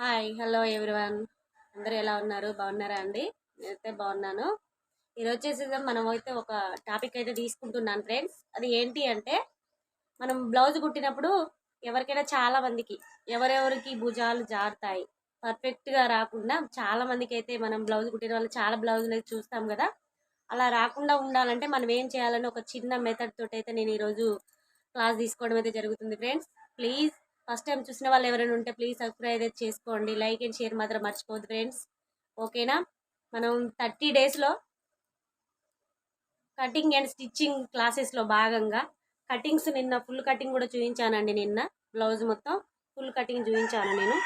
Hi hello everyone. అందరూ ఎలా ఉన్నారు? బాగున్నారా అండి? నేనైతే బాగున్నాను. ఈరోజు వచ్చేసి మనం అయితే ఒక టాపిక్ అయితే తీసుకుంటున్నాను ఫ్రెండ్స్. అది ఏంటి అంటే మనం బ్లౌజ్ కుట్టినప్పుడు ఎవరికైనా చాలా మందికి ఎవరెవరికి భుజాలు జారుతాయి పర్ఫెక్ట్గా రాకుండా చాలా మందికి అయితే మనం బ్లౌజ్ కుట్టిన వాళ్ళు చాలా బ్లౌజులు అయితే చూస్తాం కదా. అలా రాకుండా ఉండాలంటే మనం ఏం చేయాలని ఒక చిన్న మెథడ్ తోటి అయితే నేను ఈరోజు క్లాస్ తీసుకోవడం అయితే జరుగుతుంది ఫ్రెండ్స్. ప్లీజ్ ఫస్ట్ టైం చూసిన వాళ్ళు ఎవరైనా ఉంటే ప్లీజ్ సబ్స్క్రైబ్ అయితే చేసుకోండి. లైక్ అండ్ షేర్ మాత్రం మర్చిపోవద్దు ఫ్రెండ్స్ ఓకేనా మనం థర్టీ డేస్లో కటింగ్ అండ్ స్టిచ్చింగ్ క్లాసెస్లో భాగంగా కటింగ్స్ నిన్న ఫుల్ కటింగ్ కూడా చూపించానండి నిన్న. బ్లౌజ్ మొత్తం ఫుల్ కటింగ్ చూపించాను నేను.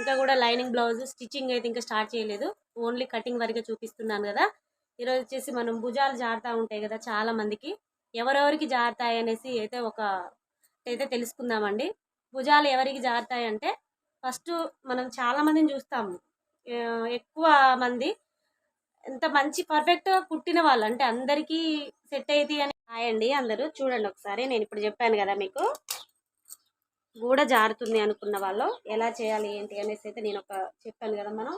ఇంకా కూడా లైనింగ్ బ్లౌజ్ స్టిచ్చింగ్ అయితే ఇంకా స్టార్ట్ చేయలేదు. ఓన్లీ కటింగ్ వరకే చూపిస్తున్నాను కదా. ఈరోజు వచ్చేసి మనం భుజాలు జారుతూ ఉంటాయి కదా చాలా మందికి. ఎవరెవరికి జారుతాయి అనేసి అయితే ఒక అయితే తెలుసుకుందామండి. భుజాలు ఎవరికి జారుతాయి అంటే ఫస్ట్ మనం చాలా మందిని చూస్తాము. ఎక్కువ మంది ఎంత మంచి పర్ఫెక్ట్గా కుట్టిన వాళ్ళు అంటే అందరికీ సెట్ అయితే అని రాయండి అందరూ. చూడండి ఒకసారి నేను ఇప్పుడు చెప్పాను కదా మీకు. గూడ జారుతుంది అనుకున్న వాళ్ళు ఎలా చేయాలి ఏంటి అనేసి అయితే నేను ఒక చెప్పాను కదా మనం.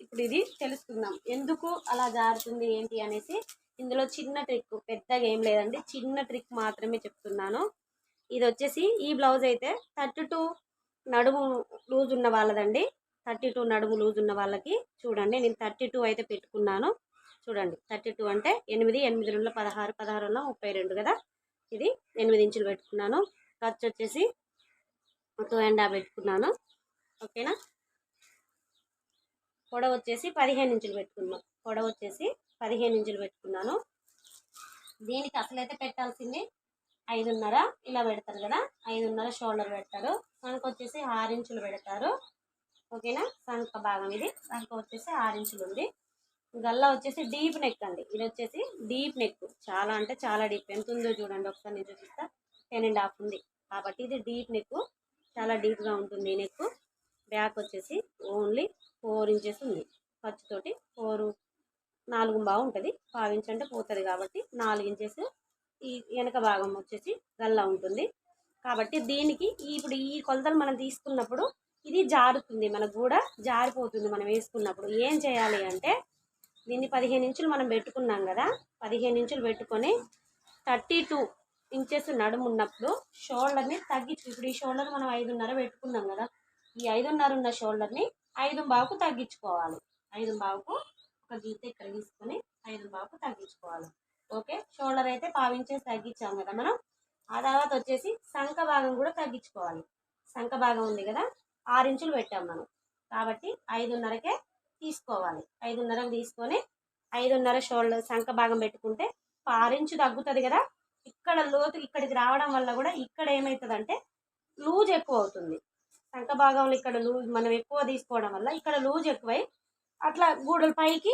ఇప్పుడు ఇది తెలుసుకుందాం. ఎందుకు అలా జారుతుంది ఏంటి అనేసి ఇందులో చిన్న ట్రిక్ పెద్దగా ఏం లేదండి చిన్న ట్రిక్ మాత్రమే చెప్తున్నాను. ఇది వచ్చేసి ఈ బ్లౌజ్ అయితే థర్టీ టూ నడుము లూజ్ ఉన్న వాళ్ళదండి. థర్టీ టూ నడుము లూజ్ ఉన్న వాళ్ళకి చూడండి నేను థర్టీ టూ అయితే పెట్టుకున్నాను. చూడండి థర్టీ టూ అంటే ఎనిమిది ఎనిమిది రెండు పదహారు పదహారు ముప్పై రెండు కదా? ఇది ఎనిమిది ఇంచులు పెట్టుకున్నాను. ఖర్చు వచ్చేసి టూ అండ్ హాఫ్ పెట్టుకున్నాను. ఓకేనా? పొడవ వచ్చేసి పదిహేను ఇంచులు పెట్టుకున్నాం పొడవ వచ్చేసి పదిహేను ఇంచులు పెట్టుకున్నాను. దీనికి అసలైతే పెట్టాల్సింది ఐదున్నర ఇలా పెడతారు కదా ఐదున్నర షోల్డర్ పెడతారు. సంఖ వచ్చేసి ఆరు ఇంచులు పెడతారు. ఓకేనా? సంఖ భాగం ఇది. సంఖ వచ్చేసి ఆరు ఇంచులు ఉంది. గల్లా వచ్చేసి డీప్ నెక్ అండి. ఇది వచ్చేసి డీప్ నెక్. చాలా అంటే చాలా డీప్. ఎంత ఉందో చూడండి. ఒకసారి నేను చూపిస్తా. టెన్ అండ్ హాఫ్ ఉంది. కాబట్టి ఇది డీప్ నెక్. చాలా డీప్గా ఉంటుంది ఈ నెక్. బ్యాక్ వచ్చేసి ఓన్లీ ఫోర్ ఇంచెస్ ఉంది. ఖర్చుతోటి ఫోర్ నాలుగు బాగుంటుంది. పావు ఇంచ్ అంటే పోతుంది కాబట్టి నాలుగు ఇంచెస్ ఈ వెనక భాగం వచ్చేసి గల్లా ఉంటుంది. కాబట్టి దీనికి ఇప్పుడు ఈ కొలతలు మనం తీసుకున్నప్పుడు ఇది జారుతుంది. మన గూడ జారిపోతుంది మనం వేసుకున్నప్పుడు. ఏం చేయాలి అంటే దీన్ని పదిహేను ఇంచులు మనం పెట్టుకున్నాం కదా పదిహేను ఇంచులు పెట్టుకొని థర్టీ టూ ఇంచెస్ నడుము ఉన్నప్పుడు షోల్డర్ని తగ్గించు ఇప్పుడు ఈ షోల్డర్ మనం ఐదున్నర పెట్టుకున్నాం కదా ఈ ఐదున్నర ఉన్న షోల్డర్ని ఐదు బావుకు తగ్గించుకోవాలి. ఐదు బావుకు ఒక గీత ఇక్కడ తీసుకొని ఐదు బావుకు తగ్గించుకోవాలి. ఓకే? షోల్డర్ అయితే పావించేసి తగ్గించాం కదా మనం. ఆ తర్వాత వచ్చేసి సంఖ భాగం కూడా తగ్గించుకోవాలి. సంఖ భాగం ఉంది కదా ఆరు ఇంచులు పెట్టాం మనం. కాబట్టి ఐదున్నరకే తీసుకోవాలి. ఐదున్నరకు తీసుకొని ఐదున్నర షోల్డర్ సంఖ భాగం పెట్టుకుంటే ఆరు ఇంచు తగ్గుతుంది కదా. ఇక్కడ లోతు ఇక్కడికి రావడం వల్ల కూడా ఇక్కడ ఏమవుతుందంటే లూజ్ ఎక్కువ అవుతుంది. సంఖ భాగంలో ఇక్కడ లూజ్ మనం ఎక్కువ తీసుకోవడం వల్ల ఇక్కడ లూజ్ ఎక్కువై అట్లా గూడల పైకి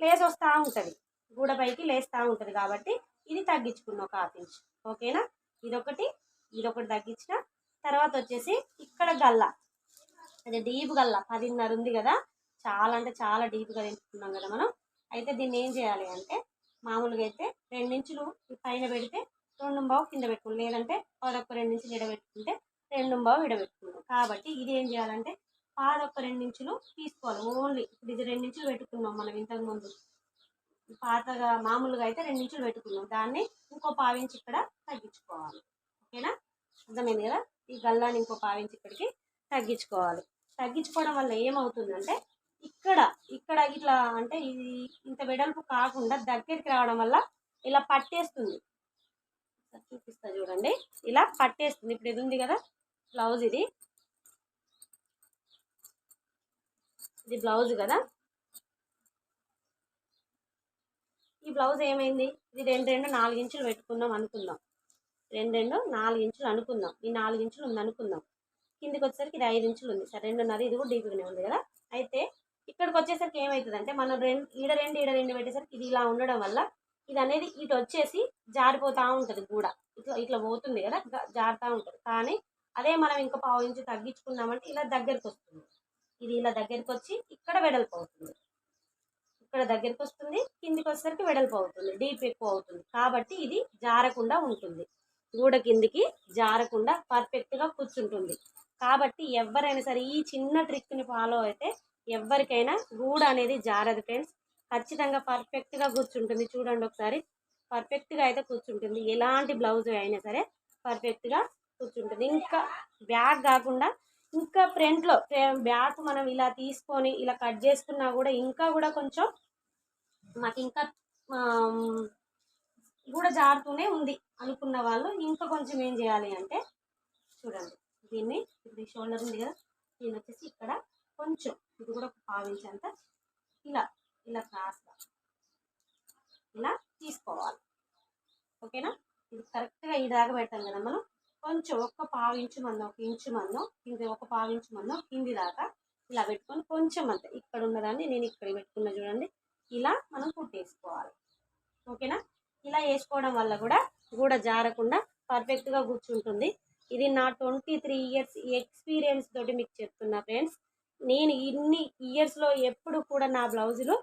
లేస్ వస్తూ ఉంటుంది. గూడ పైకి లేస్తూ ఉంటుంది కాబట్టి ఇది తగ్గించుకున్నాం ఒక హాఫ్ ఇంచ్. ఓకేనా? ఇదొకటి ఇదొకటి తగ్గించిన తర్వాత వచ్చేసి ఇక్కడ గల్ల. అదే డీప్ గల్ల పదిన్నర ఉంది కదా? చాలా అంటే చాలా డీప్గా తింటున్నాం కదా మనం. అయితే దీన్ని ఏం చేయాలి అంటే మామూలుగా అయితే రెండించులు పైన పెడితే రెండు బావు కింద పెట్టుకుని లేదంటే పదొక్క రెండించులు ఇడబెట్టుకుంటే రెండు బావు ఇడబెట్టుకున్నాం కాబట్టి ఇది ఏం చేయాలంటే పాదొక్క రెండించులు తీసుకోవాలి. ఓన్లీ ఇప్పుడు ఇది రెండించులు పెట్టుకున్నాం మనం ఇంతకు ముందు. పాతగా మామూలుగా అయితే రెండు రెండించులు పెట్టుకున్నాం. దాన్ని ఇంకో పావించి ఇక్కడ తగ్గించుకోవాలి. ఓకేనా? అర్థమైంది కదా? ఈ గల్లాన్ని ఇంకో పావించి ఇక్కడికి తగ్గించుకోవాలి. తగ్గించుకోవడం వల్ల ఏమవుతుందంటే ఇక్కడ ఇక్కడ ఇట్లా అంటే ఇది ఇంత వెడల్పు కాకుండా దగ్గరికి రావడం వల్ల ఇలా పట్టేస్తుంది. చూపిస్తా చూడండి. ఇలా పట్టేస్తుంది. ఇప్పుడు ఇది ఉంది కదా? బ్లౌజ్ ఇది. ఇది బ్లౌజ్ కదా? ఈ బ్లౌజ్ ఏమైంది? ఇది రెండు రెండు నాలుగు ఇంచులు పెట్టుకుందాం అనుకుందాం. రెండు రెండు నాలుగు ఇంచులు అనుకుందాం. ఈ నాలుగు ఇంచులు ఉంది అనుకుందాం. కిందికి వచ్చేసరికి ఇది ఐదు ఇంచులు ఉంది. సరే రెండున్నర ఇది కూడా డీప్గానే ఉంది కదా? అయితే ఇక్కడికి వచ్చేసరికి ఏమవుతుంది అంటే మనం రెండు ఈడ రెండు ఈడ రెండు పెట్టేసరికి ఇది ఇలా ఉండడం వల్ల ఇది అనేది ఇటు వచ్చేసి జారిపోతూ ఉంటుంది గూడ. ఇట్లా ఇట్లా పోతుంది కదా? జారుతూ ఉంటుంది. కానీ అదే మనం ఇంకా పావు ఇంచు తగ్గించుకున్నామంటే ఇలా దగ్గరికి వస్తుంది. ఇది ఇలా దగ్గరికి వచ్చి ఇక్కడ వెడల్పు అవుతుంది. ఇక్కడ దగ్గరికి వస్తుంది కిందికి వచ్చేసరికి వెడల్పు అవుతుంది డీప్ ఎక్కువ అవుతుంది కాబట్టి ఇది జారకుండా ఉంటుంది. గూడ కిందికి జారకుండా పర్ఫెక్ట్గా కూర్చుంటుంది. కాబట్టి ఎవరైనా సరే ఈ చిన్న ట్రిక్ని ఫాలో అయితే ఎవరికైనా గూడ అనేది జారదు ఫ్రెండ్స్. ఖచ్చితంగా పర్ఫెక్ట్గా కూర్చుంటుంది. చూడండి ఒకసారి. పర్ఫెక్ట్గా అయితే కూర్చుంటుంది. ఎలాంటి బ్లౌజ్ అయినా సరే పర్ఫెక్ట్గా కూర్చుంటుంది. ఇంకా బ్యాగ్ కాకుండా ఇంకా ఫ్రంట్లో బ్యాక్ మనం ఇలా తీసుకొని ఇలా కట్ చేసుకున్నా కూడా ఇంకా కూడా కొంచెం మాకు ఇంకా కూడా జారుతూనే ఉంది అనుకున్న వాళ్ళు ఇంకా కొంచెం ఏం చేయాలి అంటే చూడండి దీన్ని ఇప్పుడు షోల్డర్ ఉంది కదా దీన్ని వచ్చేసి ఇక్కడ కొంచెం ఇది కూడా ఒక ఇలా ఇలా క్రాస్గా ఇలా తీసుకోవాలి. ఓకేనా? ఇది కరెక్ట్గా ఈ దాకా పెట్టాం కదా మనం. కొంచెం ఒక్క పావు ఇంచు మందం ఒక ఇంచు మందం కింది ఒక పావు ఇంచు మందం కింది దాకా ఇలా పెట్టుకొని కొంచెం అంత. ఇక్కడ ఉన్నదాన్ని నేను ఇక్కడ పెట్టుకున్న చూడండి. ఇలా మనం కుట్టేసుకోవాలి. ఓకేనా? ఇలా వేసుకోవడం వల్ల కూడా గూడ జారకుండా పర్ఫెక్ట్గా కూర్చుంటుంది. ఇది నా ట్వంటీ త్రీ ఇయర్స్ ఎక్స్పీరియన్స్ తోటి మీకు చెప్తున్నా ఫ్రెండ్స్. నేను ఇన్ని ఇయర్స్లో ఎప్పుడు కూడా నా బ్లౌజులు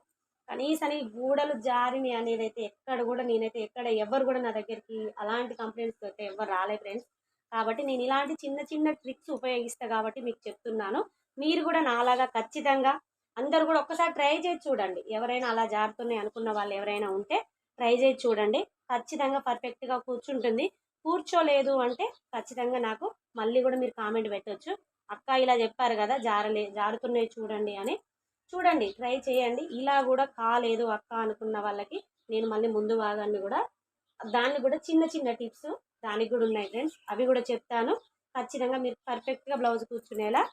కనీసం గూడలు జారిని అనేది అయితే ఎక్కడ కూడా నేనైతే ఎక్కడ ఎవరు కూడా నా దగ్గరికి అలాంటి కంప్లైంట్స్ అయితే ఎవరు రాలే ఫ్రెండ్స్. కాబట్టి నేను ఇలాంటి చిన్న చిన్న ట్రిక్స్ ఉపయోగిస్తా కాబట్టి మీకు చెప్తున్నాను. మీరు కూడా నాలాగా ఖచ్చితంగా అందరు కూడా ఒక్కసారి ట్రై చేసి చూడండి. ఎవరైనా అలా జారుతున్నాయి అనుకున్న వాళ్ళు ఎవరైనా ఉంటే ట్రై చేసి చూడండి. ఖచ్చితంగా పర్ఫెక్ట్గా కూర్చుంటుంది. కూర్చోలేదు అంటే ఖచ్చితంగా నాకు మళ్ళీ కూడా మీరు కామెంట్ పెట్టొచ్చు. అక్క ఇలా చెప్పారు కదా జారలే జారుతున్నాయి చూడండి అని. చూడండి ట్రై చేయండి. ఇలా కూడా కాలేదు అక్క అనుకున్న వాళ్ళకి నేను మళ్ళీ ముందు భాగాన్ని కూడా దాన్ని కూడా చిన్న చిన్న టిప్స్ దానికి కూడా ఉన్నాయి ఫ్రెండ్స్ అవి కూడా చెప్తాను. ఖచ్చితంగా మీరు పర్ఫెక్ట్గా బ్లౌజ్ కూర్చునేలా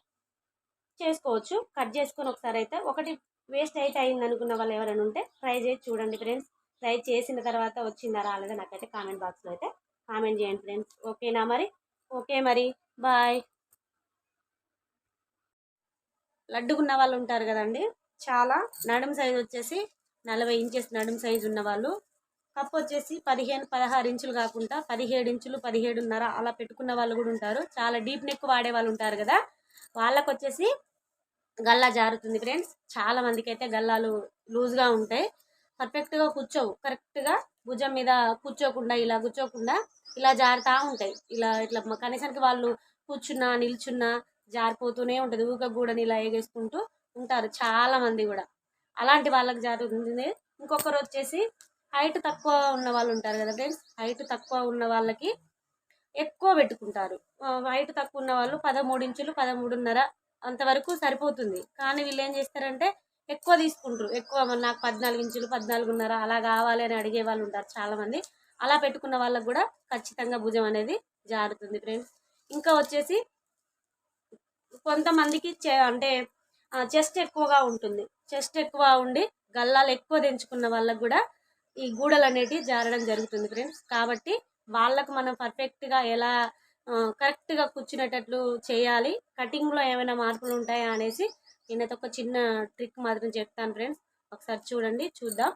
చేసుకోవచ్చు. కట్ చేసుకొని ఒకసారి అయితే ఒకటి వేస్ట్ అయితే అయింది అనుకున్న వాళ్ళు ఎవరైనా ఉంటే ట్రై చేసి చూడండి ఫ్రెండ్స్ ట్రై చేసిన తర్వాత వచ్చిందా రాలేదా నాకైతే కామెంట్ బాక్స్లో అయితే కామెంట్ చేయండి ఫ్రెండ్స్ ఓకేనా మరి? ఓకే మరి. బాయ్ లడ్డుకున్న వాళ్ళు ఉంటారు కదండి. చాలా నడుము సైజ్ వచ్చేసి నలభై ఇంచెస్ నడుము సైజు ఉన్న వాళ్ళు కప్ వచ్చేసి పదిహేను పదహారు ఇంచులు కాకుండా పదిహేడు ఇంచులు పదిహేడున్నర అలా పెట్టుకున్న వాళ్ళు కూడా ఉంటారు. చాలా డీప్ నెక్ వాడే వాళ్ళు ఉంటారు కదా. వాళ్ళకు వచ్చేసి గల్లా జారుతుంది ఫ్రెండ్స్. చాలా మందికి అయితే గల్లాలు లూజ్గా ఉంటాయి. పర్ఫెక్ట్గా కూర్చోవు. కరెక్ట్గా భుజం మీద కూర్చోకుండా ఇలా కూర్చోకుండా ఇలా జారుతూ ఉంటాయి. ఇలా ఇట్లా కనీసానికి వాళ్ళు కూర్చున్నా నిల్చున్నా జారిపోతూనే ఉంటుంది. ఊక గూడని ఇలా ఎగేసుకుంటూ ఉంటారు. చాలా మంది కూడా. అలాంటి వాళ్ళకి జారుతుంది. ఇంకొకరు వచ్చేసి హైట్ తక్కువ ఉన్న వాళ్ళు ఉంటారు కదా ఫ్రెండ్స్ హైట్ తక్కువ ఉన్న వాళ్ళకి ఎక్కువ పెట్టుకుంటారు. హైట్ తక్కువ ఉన్న వాళ్ళు పదమూడు ఇంచులు పదమూడున్నర అంతవరకు సరిపోతుంది. కానీ వీళ్ళు ఏం చేస్తారంటే ఎక్కువ తీసుకుంటారు. ఎక్కువ నాకు పద్నాలుగు ఇంచులు పద్నాలుగున్నర అలా కావాలి అని అడిగే వాళ్ళు ఉంటారు చాలామంది. అలా పెట్టుకున్న వాళ్ళకు కూడా ఖచ్చితంగా భుజం అనేది జారుతుంది ఫ్రెండ్స్ ఇంకా వచ్చేసి కొంతమందికి అంటే చెస్ట్ ఎక్కువగా ఉంటుంది. చెస్ట్ ఎక్కువ ఉండి గల్లాలు ఎక్కువ తెంచుకున్న వాళ్ళకు కూడా ఈ గూడలు అనేటివి జారడం జరుగుతుంది ఫ్రెండ్స్. కాబట్టి వాళ్ళకు మనం పర్ఫెక్ట్గా ఎలా కరెక్ట్గా కూర్చునేటట్లు చేయాలి కటింగ్లో ఏమైనా మార్పులు ఉంటాయా అనేసి నేనైతే ఒక చిన్న ట్రిక్ మాత్రం చెప్తాను ఫ్రెండ్స్. ఒకసారి చూడండి చూద్దాం.